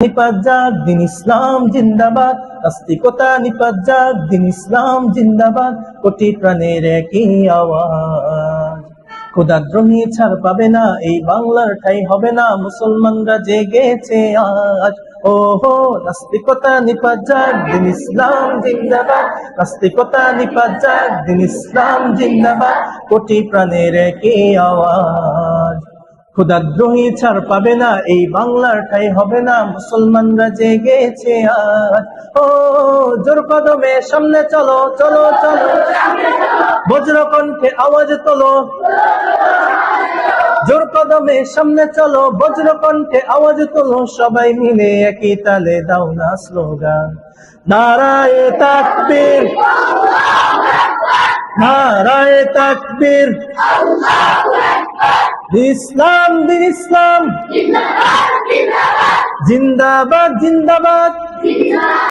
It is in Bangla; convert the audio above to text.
যাক দিন ইসলাম জিন্দাবাদ। নাস্তিকতা দিন ইসলাম জিন্দাবাদ। কোটি প্রাণের একই আওয়াজ। খোদাদ্রোহী ছাড় পাবে না, এই বাংলার ঠাই হবে না, মুসলমানরা জেগেছে আজ। ও হো নাস্তিকতা যাক দিন ইসলাম জিন্দাবাদ। নাস্তিকতা যাক দিন ইসলাম জিন্দাবাদ। কোটি প্রাণের একই আওয়াজ। ক্ষুদাদ্রোহী ছাড় পাবে না, এই বাংলার ঠাই হবে না, মুসলমানরা জেগেছে আজ। ও, জোর কদমে সামনে চলো চলো চলো। বজ্র কণ্ঠে আওয়াজ তোলো। জোর কদমে সামনে চলো বজ্র কণ্ঠে আওয়াজ তোলো। সবাই মিলে একই তালে দাও না স্লোগান। নারায় তাকবীর। নারায় তাকবীর। ইসলাম ইসলাম। জিন্দাবাদ জিন্দাবাদ।